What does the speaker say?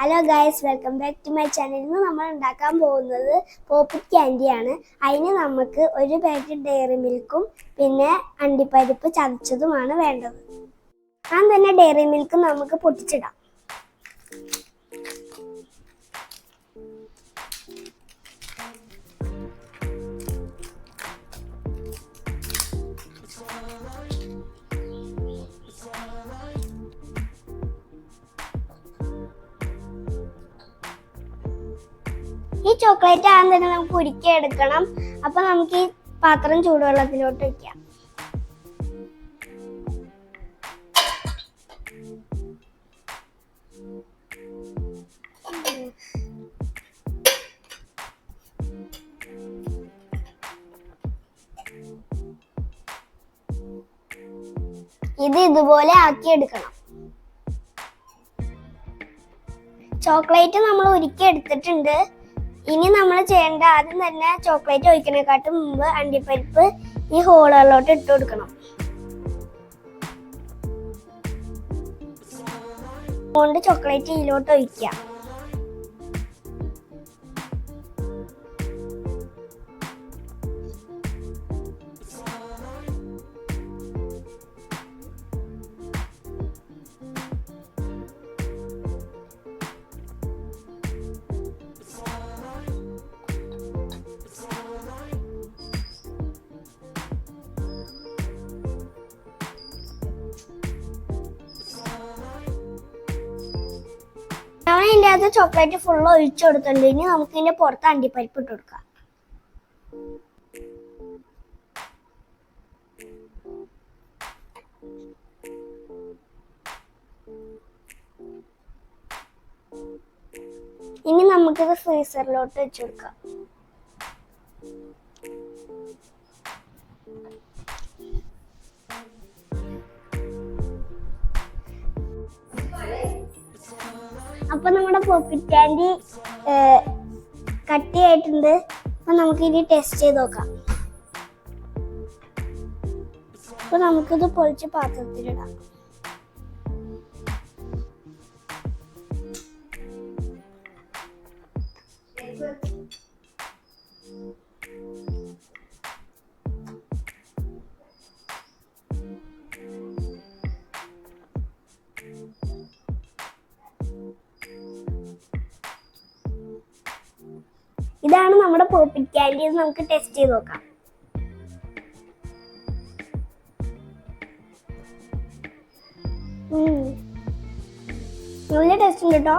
Hello guys welcome back to my channel ഇന്ന് നമ്മൾ ഉണ്ടാക്കാൻ പോകുന്നത് പോപ്പിറ്റ് ക്യാൻഡിയാണ് അതിന് നമുക്ക് ഒരു പാക്കറ്റ് ഡയറി മിൽക്കും പിന്നെ അണ്ടിപ്പരിപ്പ് ചതച്ചതുമാണ് വേണ്ടത്. ഞാൻ തന്നെ ഡയറി മിൽക്ക് നമുക്ക് പൊട്ടിച്ചിടാം. ഈ ചോക്ലേറ്റ് ആദ്യം തന്നെ നമുക്ക് ഉരുക്കി എടുക്കണം അപ്പൊ നമുക്ക് ഈ പാത്രം ചൂടുവെള്ളത്തിലോട്ട് വെക്കാം. ഇത് ഇതുപോലെ ആക്കി എടുക്കണം ചോക്ലേറ്റ് നമ്മൾ ഉരുക്കി എടുത്തിട്ടുണ്ട് ഇനി നമ്മൾ ചെയ്യേണ്ട ആദ്യം തന്നെ ചോക്ലേറ്റ് ഒഴിക്കണേക്കാട്ടും മുമ്പ് അണ്ടിപ്പരിപ്പ് ഈ ഹോളുകളിലോട്ട് ഇട്ട് കൊടുക്കണം. കൊണ്ട് ചോക്ലേറ്റ് ഇതിലോട്ട് ഒഴിക്കാം ഞാൻ ഇതിന്റെ അകത്ത് ചോക്ലേറ്റ് ഫുൾ ഒഴിച്ചു കൊടുത്തിട്ടുണ്ട്. ഇനി നമുക്ക് ഇതിന്റെ പുറത്ത് അണ്ടിപ്പരിപ്പ് ഇട്ട് കൊടുക്കാം. ഇനി നമുക്കിത് ഫ്രീസറിലോട്ട് വെച്ചു കൊടുക്കാം. അപ്പൊ നമ്മുടെ പോപ്പിറ്റ് ക്യാൻഡി കട്ടിയായിട്ടുണ്ട്. അപ്പൊ നമുക്ക് ഇനി ടെസ്റ്റ് ചെയ്ത് നോക്കാം. അപ്പൊ നമുക്കിത് പൊളിച്ച് പാത്രത്തിലിടാം. ഇതാണ് നമ്മുടെ പോപ്പിറ്റ് എന്ന് നമുക്ക് ടെസ്റ്റ് ചെയ്ത് നോക്കാം. നല്ല ടെസ്റ്റ് ഉണ്ട് കേട്ടോ